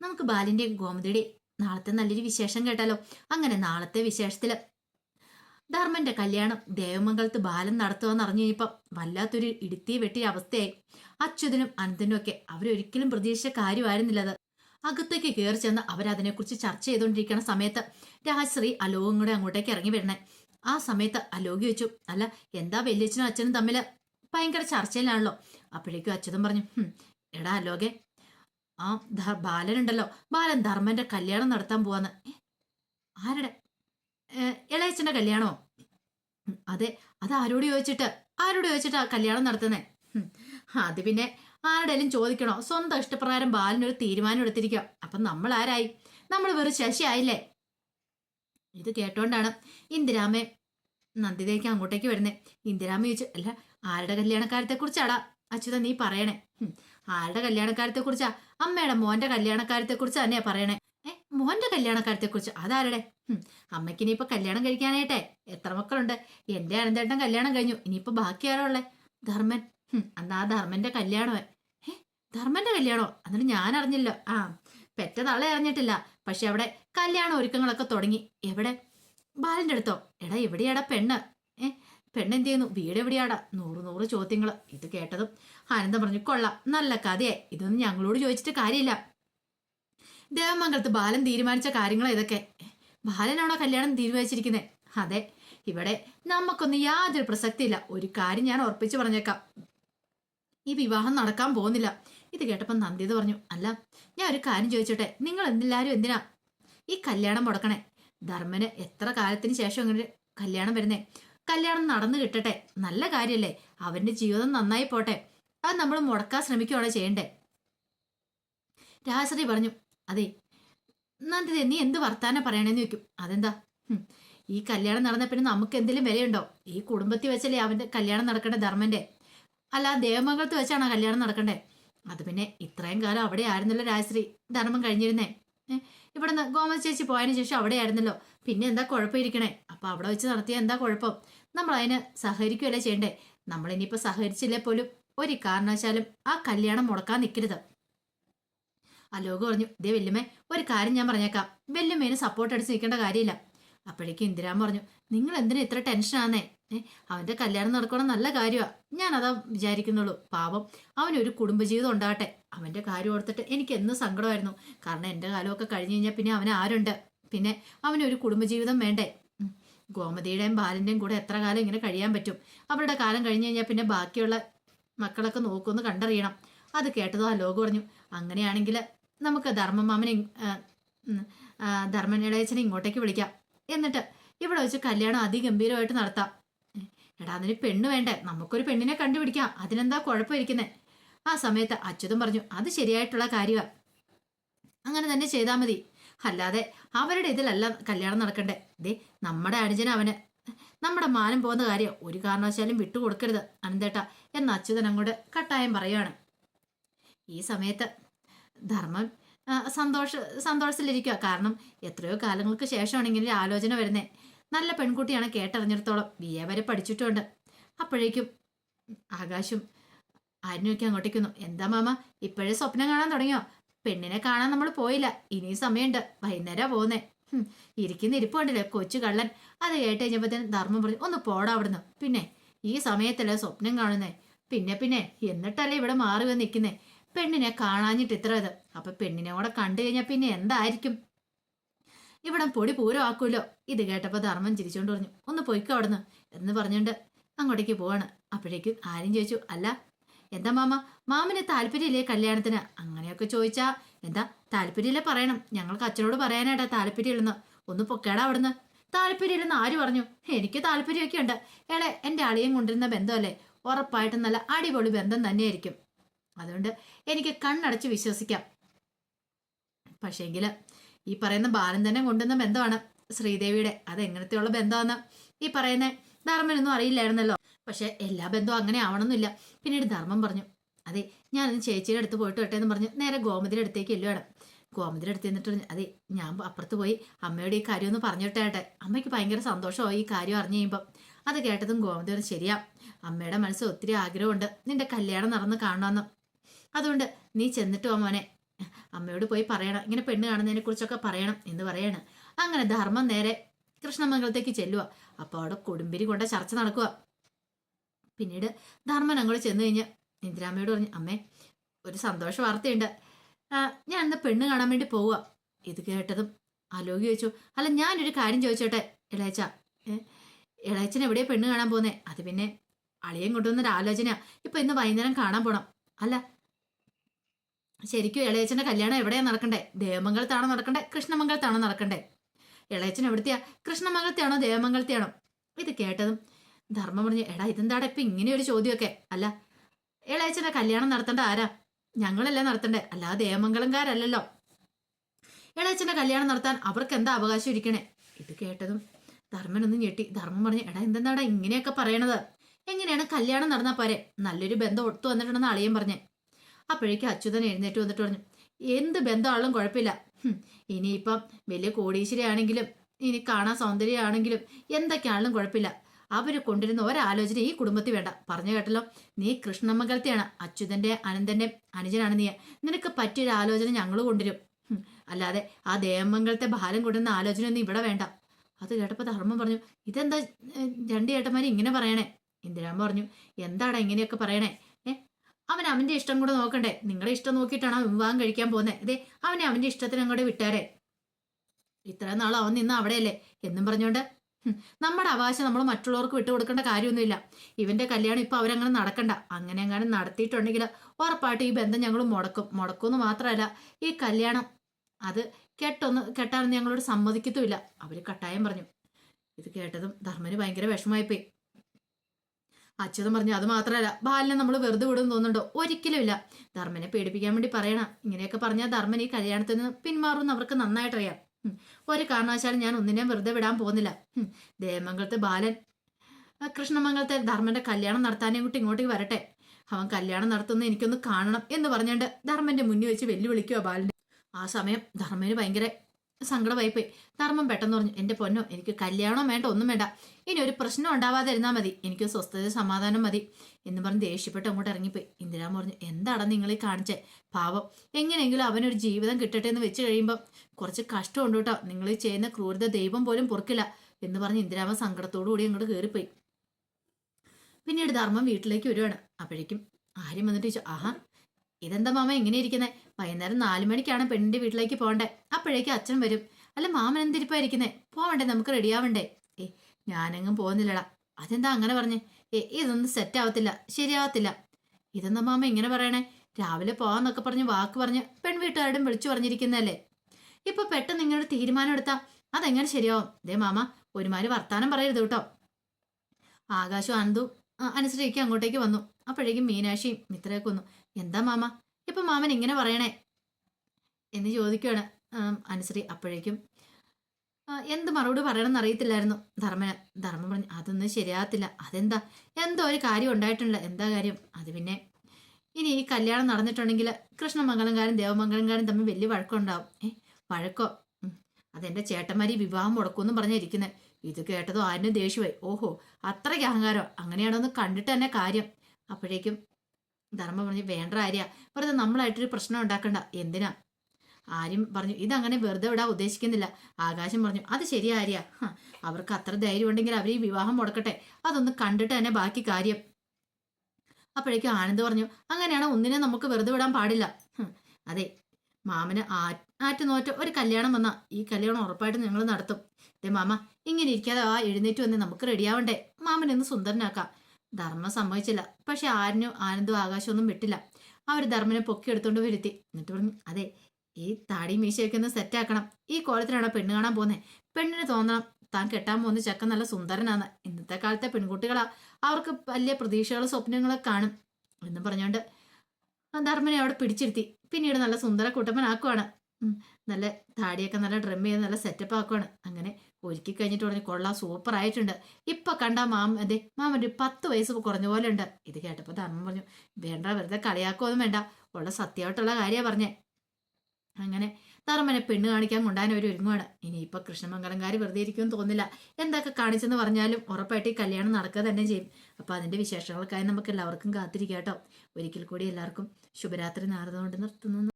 നമുക്ക് ബാലിന്റെയും ഗോമതിയുടെയും നാളത്തെ നല്ലൊരു വിശേഷം കേട്ടാലോ? അങ്ങനെ നാളത്തെ വിശേഷത്തിൽ. ധർമ്മന്റെ കല്യാണം ദേവമംഗലത്ത് ബാലൻ നടത്തുമെന്ന് അറിഞ്ഞു കഴിഞ്ഞപ്പം വല്ലാത്തൊരു ഇടുത്തി വെട്ടിയ അവസ്ഥയായി. അച്യുതനും അനന്തനും ഒക്കെ അവരൊരിക്കലും പ്രതീക്ഷിച്ച കാര്യമായിരുന്നില്ലത് അകത്തേക്ക് കയറി ചെന്ന് അവരതിനെക്കുറിച്ച് ചർച്ച ചെയ്തുകൊണ്ടിരിക്കുന്ന സമയത്ത് രാജശ്രീ അലോകും കൂടെ അങ്ങോട്ടേക്ക് ഇറങ്ങി വരണേ ആ സമയത്ത് അലോകി വെച്ചു അല്ല എന്താ വല്യച്ഛനും അച്ഛനും തമ്മിൽ ഭയങ്കര ചർച്ചയിലാണല്ലോ. അപ്പോഴേക്കും അച്യുതൻ പറഞ്ഞു എടാ അലോകെ ആ ബാലനുണ്ടല്ലോ. ബാലൻ ധർമ്മന്റെ കല്യാണം നടത്താൻ പോവാന്ന്. "ഏ, ആരുടെ? ഇളയച്ചന്റെ കല്യാണോ അതെ അത് ആരോട് ചോദിച്ചിട്ട്? ആരോട് ചോദിച്ചിട്ടാ കല്യാണം നടത്തുന്നേ? അത് പിന്നെ ആരുടെയും ചോദിക്കണോ? സ്വന്തം ഇഷ്ടപ്രകാരം ബാലിനൊരു തീരുമാനം എടുത്തിരിക്കാം അപ്പം നമ്മൾ ആരായി നമ്മൾ വെറും ശശിയായില്ലേ? ഇത് കേട്ടോണ്ടാണ് ഇന്ദിരാമേ നന്ദിതയ്ക്ക് അങ്ങോട്ടേക്ക് വരുന്നേ. ഇന്ദിരാമ ചോദിച്ചു അല്ല ആരുടെ കല്യാണക്കാരത്തെ കുറിച്ചാടാ അച്യുത നീ പറയണേ. ആരുടെ കല്യാണക്കാര്യത്തെ കുറിച്ചാ അമ്മയുടെ മോന്റെ കല്യാണക്കാര്യത്തെ കുറിച്ച് തന്നെയാ പറയണേ. ഏ മോന്റെ കല്യാണക്കാര്യത്തെ കുറിച്ച് അതാരുടെ? "ഹും, അമ്മയ്ക്ക് ഇനിയിപ്പോ കല്യാണം കഴിക്കാനായിട്ടെ. എത്ര മക്കളുണ്ട്? എന്റെ അനന്തേട്ടൻ കല്യാണം കഴിഞ്ഞു. ഇനിയിപ്പോ ബാക്കി ആരോ ഉള്ളേ? ധർമ്മൻ. അന്നാ ധർമ്മന്റെ കല്യാണമേ ഏ ധർമ്മന്റെ കല്യാണോ? എന്നിട്ട് ഞാൻ അറിഞ്ഞില്ല ആ പെറ്റ തളെ അറിഞ്ഞിട്ടില്ല. പക്ഷെ അവിടെ കല്യാണ ഒരുക്കങ്ങളൊക്കെ തുടങ്ങി. എവിടെ? ബാലന്റെ അടുത്തോ? എടാ എവിടെയാടാ പെണ്ണ്? ഏ പെണ്ണെന്ത് ചെയ്യുന്നു വീട് എവിടെയാടാ നൂറ് നൂറ് ചോദ്യങ്ങൾ ഇത് കേട്ടതും ആനന്ദം പറഞ്ഞു കൊള്ളാം. നല്ല കഥയായി. ഇതൊന്നും ഞങ്ങളോട് ചോദിച്ചിട്ട് കാര്യമില്ല. ദേവമംഗലത്ത് ബാലൻ തീരുമാനിച്ച കാര്യങ്ങൾ ഇതൊക്കെ. ബാലനാണോ കല്യാണം തീരുമാനിച്ചിരിക്കുന്നത് അതെ. ഇവിടെ നമുക്കൊന്നും യാതൊരു പ്രസക്തിയില്ല. ഒരു കാര്യം ഞാൻ ഉറപ്പിച്ചു പറഞ്ഞേക്കാം. ഈ വിവാഹം നടക്കാൻ പോകുന്നില്ല. ഇത് കേട്ടപ്പോൾ നന്ദിത പറഞ്ഞു അല്ല ഞാൻ ഒരു കാര്യം ചോദിച്ചോട്ടെ. നിങ്ങൾ എന്തെല്ലാവരും എന്തിനാ ഈ കല്യാണം മുടക്കണേ? ധർമ്മന് എത്ര കാലത്തിന് ശേഷം ഇങ്ങനെ കല്യാണം വരുന്നേ? കല്യാണം നടന്നു കിട്ടട്ടെ. നല്ല കാര്യല്ലേ? അവന്റെ ജീവിതം നന്നായി പോട്ടെ. അത് നമ്മൾ മുടക്കാൻ ശ്രമിക്കുകയാണ് ചെയ്യണ്ടേ? രാജശ്രീ പറഞ്ഞു അതെ. നന്ദിത നീ എന്ത് വർത്താനം പറയണേന്ന് ചോദിക്കും. അതെന്താ? ഈ കല്യാണം നടന്ന പിന്നെ നമുക്ക് എന്തെങ്കിലും വിലയുണ്ടോ? ഈ കുടുംബത്തിൽ വെച്ചല്ലേ അവന്റെ കല്യാണം നടക്കേണ്ട ധർമ്മന്റെ? അല്ല ദേവമംഗലത്ത് വെച്ചാണോ കല്യാണം നടക്കണ്ടേ? അത് പിന്നെ ഇത്രയും കാലം അവിടെ ആയിരുന്നല്ലോ രാജശ്രീ. ധർമ്മം കഴിഞ്ഞിരുന്നേ. ഇവിടുന്ന് ഗോമസ് ചേച്ചി പോയതിന് ശേഷം അവിടെ ആയിരുന്നല്ലോ പിന്നെ എന്താ കുഴപ്പമിരിക്കണേ? അപ്പൊ അവിടെ വെച്ച് നടത്തിയ എന്താ കുഴപ്പം? നമ്മൾ അതിന് സഹകരിക്കുകയല്ലേ ചെയ്യണ്ടേ? നമ്മൾ ഇനിയിപ്പോ സഹകരിച്ചില്ലേ പോലും? ഒരു കാരണവശാലും ആ കല്യാണം മുടക്കാൻ നിൽക്കരുത് അലോക പറഞ്ഞു ഇതേ വല്യമ്മേ ഒരു കാര്യം ഞാൻ പറഞ്ഞേക്കാം. വല്യമ്മേന് സപ്പോർട്ട് അടിച്ച് നിൽക്കേണ്ട കാര്യമില്ല. അപ്പോഴേക്കും ഇന്ദിരാൻ പറഞ്ഞു നിങ്ങൾ എന്തിനാ ഇത്ര ടെൻഷനാന്നേ ഏ അവന്റെ കല്യാണം നടക്കണം നല്ല കാര്യമാണ് ഞാൻ അതാ വിചാരിക്കുന്നുള്ളൂ പാപം അവനൊരു കുടുംബജീവിതം ഉണ്ടാകട്ടെ. അവന്റെ കാര്യം ഓർത്തിട്ട് എനിക്ക് എന്ന് സങ്കടമായിരുന്നു. കാരണം എന്റെ കാലമൊക്കെ കഴിഞ്ഞു കഴിഞ്ഞാൽ പിന്നെ അവൻ ആരുണ്ട്? പിന്നെ അവനൊരു കുടുംബജീവിതം വേണ്ടേ. ഗോമതിയുടെയും ബാലന്റെയും കൂടെ എത്ര കാലം ഇങ്ങനെ കഴിയാൻ പറ്റും? അവരുടെ കാലം കഴിഞ്ഞു കഴിഞ്ഞാൽ പിന്നെ ബാക്കിയുള്ള മക്കളൊക്കെ നോക്കുമെന്ന് കണ്ടറിയണം. അത് കേട്ടതോ ആ ലോകം പറഞ്ഞു അങ്ങനെയാണെങ്കിൽ നമുക്ക് ധർമ്മമാമനെ ധർമ്മനിടയച്ചനെ ഇങ്ങോട്ടേക്ക് വിളിക്കാം. എന്നിട്ട് ഇവിടെ വെച്ച് കല്യാണം അതിഗംഭീരമായിട്ട് നടത്താം. എടാ അതിന് പെണ്ണ് വേണ്ടേ? നമുക്കൊരു പെണ്ണിനെ കണ്ടുപിടിക്കാം. അതിനെന്താ കുഴപ്പമായിരിക്കുന്നേ ആ സമയത്ത് അച്യുതം പറഞ്ഞു അത് ശരിയായിട്ടുള്ള കാര്യമാണ് അങ്ങനെ തന്നെ ചെയ്താൽ മതി. അല്ലാതെ അവരുടെ ഇതിലല്ല കല്യാണം നടക്കണ്ടേ? ദേ നമ്മുടെ അനുജന അവന് നമ്മുടെ മാനം പോകുന്ന കാര്യം ഒരു കാരണവശാലും വിട്ടുകൊടുക്കരുത് അനന്തേട്ട എന്ന് അച്യുതൻ അങ്ങോട്ട് കട്ടായം പറയുകയാണ് ഈ സമയത്ത് ധർമ്മം സന്തോഷ സന്തോഷത്തിലിരിക്കുക കാരണം എത്രയോ കാലങ്ങൾക്ക് ശേഷമാണ് ഇങ്ങനെ ഒരു ആലോചന വരുന്നത് നല്ല പെൺകുട്ടിയാണ് കേട്ടറിഞ്ഞിടത്തോളം ബി എ വരെ പഠിച്ചിട്ടുണ്ട്. അപ്പോഴേക്കും ആകാശും ആരിനൊക്കെ അങ്ങോട്ടേക്കുന്നു. എന്താ മാമ ഇപ്പോഴേ സ്വപ്നം കാണാൻ തുടങ്ങിയോ? പെണ്ണിനെ കാണാൻ നമ്മൾ പോയില്ല. ഇനിയും സമയമുണ്ട്. വൈകുന്നേരം പോകുന്നേ. ഇരിക്കുന്ന ഇരിപ്പ് കൊച്ചു കള്ളൻ. അത് കേട്ട് കഴിഞ്ഞപ്പോഴത്തേനും ധർമ്മം പറഞ്ഞു ഒന്ന് പോടാ അവിടുന്ന്. പിന്നെ ഈ സമയത്തല്ലേ സ്വപ്നം കാണുന്നേ? പിന്നെ പിന്നെ എന്നിട്ടല്ലേ ഇവിടെ മാറി വന്ന് നിൽക്കുന്നേ? പെണ്ണിനെ കാണാഞ്ഞിട്ട് ഇത്ര ഇത്. അപ്പൊ പെണ്ണിനെ കൂടെ കണ്ടു കഴിഞ്ഞാൽ പിന്നെ എന്തായിരിക്കും? ഇവിടെ പൊടി പൂരമാക്കുമല്ലോ ഇത് കേട്ടപ്പോൾ ധർമ്മൻ ചിരിച്ചോണ്ട് പറഞ്ഞു ഒന്ന് പൊയ്ക്കോ അവിടുന്ന് എന്ന് പറഞ്ഞുകൊണ്ട് അങ്ങോട്ടേക്ക് പോവാണ്. അപ്പോഴേക്കും ആരും ചോദിച്ചു അല്ല എന്താ മാമ മാമിന് താല്പര്യമില്ലേ കല്യാണത്തിന്? അങ്ങനെയൊക്കെ ചോദിച്ചാ എന്താ താല്പര്യമില്ലേ പറയണം. ഞങ്ങൾക്ക് അച്ഛനോട് പറയാനായിട്ടാ താല്പര്യമില്ലെന്ന്. ഒന്ന് പൊക്കേടാ അവിടുന്ന്. താല്പര്യമില്ലെന്ന് ആര് പറഞ്ഞു? എനിക്ക് താല്പര്യമൊക്കെ ഉണ്ട്. ഏളെ എന്റെ അളിയും കൊണ്ടിരുന്ന ബന്ധമല്ലേ? ഉറപ്പായിട്ടും നല്ല അടിപൊളി ബന്ധം തന്നെയായിരിക്കും. അതുകൊണ്ട് എനിക്ക് കണ്ണടച്ച് വിശ്വസിക്കാം. പക്ഷേങ്കിൽ ഈ പറയുന്ന തന്നെ കൊണ്ടുവന്ന ബന്ധമാണ് ശ്രീദേവിയുടെ. അത് എങ്ങനത്തെയുള്ള ബന്ധമാണെന്ന് ഈ പറയുന്ന ധർമ്മനൊന്നും അറിയില്ലായിരുന്നല്ലോ. പക്ഷെ എല്ലാ ബന്ധവും അങ്ങനെ ആവണമെന്നില്ല പിന്നീട് ധർമ്മം പറഞ്ഞു അതെ ഞാൻ ഞാനൊന്ന് ചേച്ചിയുടെ അടുത്ത് പോയിട്ട് വട്ടെ എന്ന് പറഞ്ഞു നേരെ ഗോമതിയുടെ അടുത്തേക്ക് എല്ലുവാണ് ഗോമതിയുടെ അടുത്ത് നിന്നിട്ട് അതെ ഞാൻ അപ്പുറത്ത് പോയി അമ്മയോട് ഈ കാര്യം ഒന്ന് പറഞ്ഞിട്ടേട്ടെ അമ്മയ്ക്ക് ഭയങ്കര സന്തോഷമായി ഈ കാര്യം അറിഞ്ഞു കഴിയുമ്പോൾ അത് കേട്ടതും ഗോമതി പറഞ്ഞു ശരിയാ അമ്മയുടെ മനസ്സിൽ ഒത്തിരി ആഗ്രഹമുണ്ട്. നിന്റെ കല്യാണം നടന്ന് കാണണമെന്ന് അതുകൊണ്ട് നീ ചെന്നിട്ട് വാ മോനെ. അമ്മയോട് പോയി പറയണം. ഇങ്ങനെ പെണ്ണ് കാണുന്നതിനെ കുറിച്ചൊക്കെ പറയണം എന്ന് പറയാണ്. അങ്ങനെ ധർമ്മം നേരെ കൃഷ്ണമംഗലത്തേക്ക് ചെല്ലുക അപ്പോൾ അവിടെ കൊടുമ്പിരി കൊണ്ട ചർച്ച നടക്കുക പിന്നീട് ധർമ്മൻ അങ്ങോട്ട് ചെന്ന് കഴിഞ്ഞ് ഇന്ദിരാമ്മയോട് പറഞ്ഞു അമ്മേ ഒരു സന്തോഷ വാർത്തയുണ്ട്. ഞാൻ ഇന്ന് പെണ്ണ് കാണാൻ വേണ്ടി പോവുക ഇത് കേട്ടതും ആലോകി ചോദിച്ചു അല്ല ഞാനൊരു കാര്യം ചോദിച്ചോട്ടെ ഇളയച്ച. ഇളയച്ചൻ എവിടെയാ പെണ്ണ് കാണാൻ പോകുന്നേ അത് പിന്നെ അളിയൻ കൊണ്ടുവന്നൊരു ആലോചന ഇപ്പൊ ഇന്ന് വൈകുന്നേരം കാണാൻ പോണം. അല്ല ശരിക്കും ഇളയച്ചന്റെ കല്യാണം എവിടെയാ നടക്കണ്ടേ? ദേവമംഗലത്താണോ നടക്കണ്ടേ? കൃഷ്ണമംഗലത്താണോ നടക്കണ്ടേ? ഇളയച്ചൻ എവിടുത്തെയാ? കൃഷ്ണമംഗലത്തെയാണോ? ദേവമംഗലത്തെയാണോ? ഇത് കേട്ടതും ധർമ്മം പറഞ്ഞു എടാ ഇതെന്താടാ? ഇപ്പൊ ഇങ്ങനെ ഒരു ചോദ്യമൊക്കെ. അല്ല ഇളയച്ചന്റെ കല്യാണം നടത്തേണ്ട ആരാ? ഞങ്ങളല്ലേ നടത്തണ്ടേ? അല്ലാതെ ദേവമംഗലംകാരല്ലല്ലോ. ഇളയച്ചന്റെ കല്യാണം നടത്താൻ അവർക്ക് എന്താ അവകാശം ഇരിക്കണേ? ഇത് കേട്ടതും ധർമ്മൻ ഒന്ന് ഞെട്ടി. ധർമ്മം പറഞ്ഞു എടാ എന്തെന്താടാ ഇങ്ങനെയൊക്കെ പറയണത്? എങ്ങനെയാണ്? കല്യാണം നടന്നാ പോരെ. നല്ലൊരു ബന്ധം ഒത്തു വന്നിട്ടുണ്ടെന്ന് അളിയൻ പറഞ്ഞേ. അപ്പോഴേക്കും അച്യുതൻ എഴുന്നേറ്റ് വന്നിട്ട് പറഞ്ഞു എന്ത് ബന്ധമാളും കുഴപ്പമില്ല. ഇനിയിപ്പം വലിയ കോടീശ്വരയാണെങ്കിലും ഇനി കാണാൻ സൗന്ദര്യമാണെങ്കിലും എന്തൊക്കെയാണെങ്കിലും കുഴപ്പമില്ല. അവർ കൊണ്ടിരുന്ന ഒരാലോചന ഈ കുടുംബത്തിൽ വേണ്ട. പറഞ്ഞു കേട്ടല്ലോ നീ കൃഷ്ണമംഗലത്തെയാണ് അച്യുതന്റെ അനന്തന്റെ അനുജനാണ് നീ. നിനക്ക് പറ്റിയൊരു ആലോചന ഞങ്ങൾ കൊണ്ടുവരും. അല്ലാതെ ആ ദേവമംഗലത്തെ ബാലം കൊണ്ടുവന്ന ആലോചന ഒന്നും ഇവിടെ വേണ്ട. അത് കേട്ടപ്പോൾ ധർമ്മം പറഞ്ഞു ഇതെന്താ രണ്ടു ചേട്ടന്മാര് ഇങ്ങനെ പറയണേ? ഇന്ദിരാമ്മ പറഞ്ഞു എന്താടാ ഇങ്ങനെയൊക്കെ പറയണേ? അവൻ അവന്റെ ഇഷ്ടം കൂടെ നോക്കണ്ടേ? നിങ്ങളുടെ ഇഷ്ടം നോക്കിയിട്ടാണ് അവൻ വിവാഹം കഴിക്കാൻ പോകുന്നത് ഇതേ അവനെ അവന്റെ ഇഷ്ടത്തിന് അങ്ങോട്ട് വിട്ടാരെ. ഇത്ര നാൾ അവൻ നിന്ന് അവിടെയല്ലേ? എന്നും പറഞ്ഞോണ്ട് നമ്മുടെ അവകാശം നമ്മൾ മറ്റുള്ളവർക്ക് വിട്ടുകൊടുക്കേണ്ട കാര്യമൊന്നുമില്ല. ഇവന്റെ കല്യാണം ഇപ്പൊ അവരങ്ങനെ നടക്കണ്ട. അങ്ങനെ അങ്ങനെ നടത്തിയിട്ടുണ്ടെങ്കിൽ ഉറപ്പായിട്ട് ഈ ബന്ധം ഞങ്ങൾ മുടക്കും. മുടക്കുമെന്ന് മാത്രമല്ല ഈ കല്യാണം അത് കെട്ടൊന്ന് കെട്ടാനൊന്നും ഞങ്ങളോട് സമ്മതിക്കത്തുമില്ല. അവർ കട്ടായം പറഞ്ഞു. ഇത് കേട്ടതും ധർമ്മന് ഭയങ്കര വിഷമമായിപ്പോയി. അച്യുതൻ പറഞ്ഞു അത് മാത്രമല്ല ബാലിനെ നമ്മൾ വെറുതെ വിടും തോന്നുന്നുണ്ടോ ഒരിക്കലും ഇല്ല ധർമ്മനെ പേടിപ്പിക്കാൻ വേണ്ടി പറയണം ഇങ്ങനെയൊക്കെ പറഞ്ഞാൽ ധർമ്മൻ ഈ കല്യാണത്തിൽ നിന്ന് പിന്മാറുമെന്ന് അവർക്ക് നന്നായിട്ടറിയാം. ഒരു കാരണവശാലും ഞാൻ ഒന്നിനെയും വെറുതെ വിടാൻ പോകുന്നില്ല. ദേവമംഗലത്തെ ബാലൻ കൃഷ്ണമംഗലത്തെ ധർമ്മന്റെ കല്യാണം നടത്താനേ കൂട്ടി ഇങ്ങോട്ടേക്ക് വരട്ടെ അവൻ കല്യാണം നടത്തുന്ന എനിക്കൊന്ന് കാണണം എന്ന് പറഞ്ഞുകൊണ്ട് ധർമ്മന്റെ മുന്നിൽ വെച്ച് വെല്ലുവിളിക്കുക ബാലൻ ആ സമയം ധർമ്മന് ഭയങ്കര സങ്കടമായിപ്പോയി. ധർമ്മം പെട്ടെന്ന് പറഞ്ഞു എന്റെ പൊന്നോ എനിക്ക് കല്യാണം വേണ്ട ഒന്നും വേണ്ട. ഇനി ഒരു പ്രശ്നം ഉണ്ടാവാതെ ഇരുന്നാൽ മതി. എനിക്ക് സ്വസ്ഥത സമാധാനം മതി. എന്ന് പറഞ്ഞ് ദേഷ്യപ്പെട്ട് അങ്ങോട്ട് ഇറങ്ങിപ്പോയി. ഇന്ദിരാ പറഞ്ഞു എന്താണ് നിങ്ങൾ ഈ കാണിച്ചേ? പാവം. എങ്ങനെയെങ്കിലും അവനൊരു ജീവിതം കിട്ടട്ടെ എന്ന് വെച്ച് കഴിയുമ്പോൾ കുറച്ച് കഷ്ടമുണ്ട് കേട്ടോ. നിങ്ങൾ ചെയ്യുന്ന ക്രൂരത ദൈവം പോലും പൊറുക്കില്ല. എന്ന് പറഞ്ഞ് ഇന്ദിരാമ സങ്കടത്തോടു കൂടി അങ്ങോട്ട് കയറിപ്പോയി. പിന്നീട് ധർമ്മം വീട്ടിലേക്ക് വരുവാണ്. അപ്പോഴേക്കും ആര്യം വന്നിട്ട് ചോദിച്ചു ആഹാ ഇതെന്താ മാമ ഇങ്ങനെ ഇരിക്കുന്നത് വൈകുന്നേരം നാലു മണിക്കാണ് പെണ്ണിന്റെ വീട്ടിലേക്ക് പോകണ്ടേ. അപ്പോഴേക്കും അച്ഛൻ വരും. അല്ല മാമൻ എന്തിരിപ്പാ ഇരിക്കുന്നേ? പോവണ്ടേ നമുക്ക് റെഡിയാവണ്ടേ ഏ ഞാനെങ്ങും പോകുന്നില്ലടാ. അതെന്താ അങ്ങനെ പറഞ്ഞേ? ഏ ഇതൊന്നും സെറ്റ് ആവത്തില്ല. ശരിയാവത്തില്ല. ഇതെന്താ മാമ ഇങ്ങനെ പറയണേ? രാവിലെ പോവാന്നൊക്കെ പറഞ്ഞ് വാക്ക് പറഞ്ഞ് പെൺവീട്ടുകാരോടും വിളിച്ചു പറഞ്ഞിരിക്കുന്നതല്ലേ. ഇപ്പൊ പെട്ടെന്ന് ഇങ്ങനെ തീരുമാനം എടുത്താ? അതെങ്ങനെ ശരിയാവും? ദേ മാമ ഒരുമാതിരി വർത്താനം പറയരുത് കേട്ടോ. ആകാശം ആനന്ദും അനുസരിക്കും അങ്ങോട്ടേക്ക് വന്നു. അപ്പോഴേക്കും മീനാക്ഷിയും മിത്രയൊക്കെ വന്നു. എന്താ മാമ? ഇപ്പൊ മാമൻ ഇങ്ങനെ പറയണേ എന്ന് ചോദിക്കുകയാണ് അനുസരി അപ്പോഴേക്കും എന്ത് മറുപടി പറയണമെന്ന് അറിയത്തില്ലായിരുന്നു. ധർമ്മന് ധർമ്മം പറഞ്ഞു അതൊന്നും ശരിയാകത്തില്ല. അതെന്താ? എന്തോ ഒരു കാര്യം ഉണ്ടായിട്ടില്ല എന്താ കാര്യം? അത് പിന്നെ ഇനി ഈ കല്യാണം നടന്നിട്ടുണ്ടെങ്കിൽ കൃഷ്ണമംഗലംകാരും ദേവമംഗലംകാരും തമ്മിൽ വലിയ വഴക്കമുണ്ടാവും ഏ വഴക്കോ. അതെന്റെ ചേട്ടന്മാരി വിവാഹം മുടക്കുമെന്നും പറഞ്ഞിരിക്കുന്നത് ഇത് കേട്ടതോ ആരും ദേഷ്യമായി. ഓഹോ അത്രയ്ക്ക് അഹങ്കാരം. അങ്ങനെയാണോന്ന് കണ്ടിട്ട് തന്നെ കാര്യം. അപ്പോഴേക്കും ധർമ്മ പറഞ്ഞു വേണ്ട ആര്യ. വെറുതെ നമ്മളായിട്ടൊരു പ്രശ്നം ഉണ്ടാക്കണ്ട. എന്തിനാ? ആര്യം പറഞ്ഞു ഇതങ്ങനെ വെറുതെ വിടാൻ ഉദ്ദേശിക്കുന്നില്ല. ആകാശം പറഞ്ഞു അത് ശരിയാ ആര്യ. അവർക്ക് അത്ര ധൈര്യം ഉണ്ടെങ്കിൽ അവർ ഈ വിവാഹം മുടക്കട്ടെ. അതൊന്ന് കണ്ടിട്ട് തന്നെ ബാക്കി കാര്യം. അപ്പോഴേക്കും ആനന്ദ് പറഞ്ഞു അങ്ങനെയാണ് ഒന്നിനെ നമുക്ക് വെറുതെ വിടാൻ പാടില്ല. അതെ മാമന് ആറ്റുനോറ്റ ഒരു കല്യാണം വന്നാ. ഈ കല്യാണം ഉറപ്പായിട്ട് ഞങ്ങൾ നടത്തും. അതെ മാമ ഇങ്ങനെ ഇരിക്കാതെ ആ എഴുന്നേറ്റ് വന്ന് നമുക്ക് റെഡിയാവണ്ടേ? മാമൻ എന്ന് സുന്ദരനാക്കാം. ധർമ്മം സംഭവിച്ചില്ല. പക്ഷെ ആരിനും ആനന്ദവും ആകാശമൊന്നും വിട്ടില്ല. അവർ ധർമ്മനെ പൊക്കി എടുത്തുകൊണ്ട് വരുത്തി. എന്നിട്ട് പറഞ്ഞു അതെ ഈ താടി മീശയൊക്കെ ഒന്ന് സെറ്റാക്കണം ഈ കോലത്തിലാണ് പെണ്ണ് കാണാൻ പോകുന്നത് പെണ്ണിന് തോന്നണം. താൻ കെട്ടാൻ പോകുന്ന ചക്ക നല്ല സുന്ദരനാണ് ഇന്നത്തെ കാലത്തെ പെൺകുട്ടികളാ. അവർക്ക് വലിയ പ്രതീക്ഷകളും സ്വപ്നങ്ങളൊക്കെ കാണും. എന്ന് പറഞ്ഞുകൊണ്ട് ധർമ്മനെ അവിടെ പിടിച്ചിരുത്തി. പിന്നീട് നല്ല സുന്ദര കുട്ടപ്പനാക്കുവാണ്. നല്ല താടിയൊക്കെ നല്ല ഡ്രം ചെയ്ത് നല്ല സെറ്റപ്പ് ആക്കുവാണ്. അങ്ങനെ ഒരുക്കി കഴിഞ്ഞിട്ട് പറഞ്ഞു കൊള്ളാം സൂപ്പർ ആയിട്ടുണ്ട്. ഇപ്പൊ കണ്ട മാം അതെ മാമന്റെ ഒരു പത്ത് വയസ്സ് കുറഞ്ഞ പോലെ ഉണ്ട് ഇത് കേട്ടപ്പോൾ ധർമ്മം പറഞ്ഞു വേണ്ട വെറുതെ കളിയാക്കുമൊന്നും വേണ്ട. ഉള്ള സത്യമായിട്ടുള്ള കാര്യമാണ് പറഞ്ഞേ. അങ്ങനെ ധർമ്മനെ പെണ്ണ് കാണിക്കാൻ കൊണ്ടാൻ അവർ ഒരുങ്ങുവാണ്. ഇനിയിപ്പോൾ കൃഷ്ണമംഗലംകാരി വെറുതെ ഇരിക്കുമെന്ന് തോന്നില്ല എന്തൊക്കെ കാണിച്ചെന്ന് പറഞ്ഞാലും ഉറപ്പായിട്ട് ഈ കല്യാണം നടക്കുക തന്നെ ചെയ്യും. അപ്പോൾ അതിന്റെ വിശേഷങ്ങൾക്കായി നമുക്ക് എല്ലാവർക്കും കാത്തിരിക്കാം കേട്ടോ. ഒരിക്കൽ കൂടി എല്ലാവർക്കും ശുഭരാത്രി നാറുന്നതുകൊണ്ട് നിർത്തുന്നു.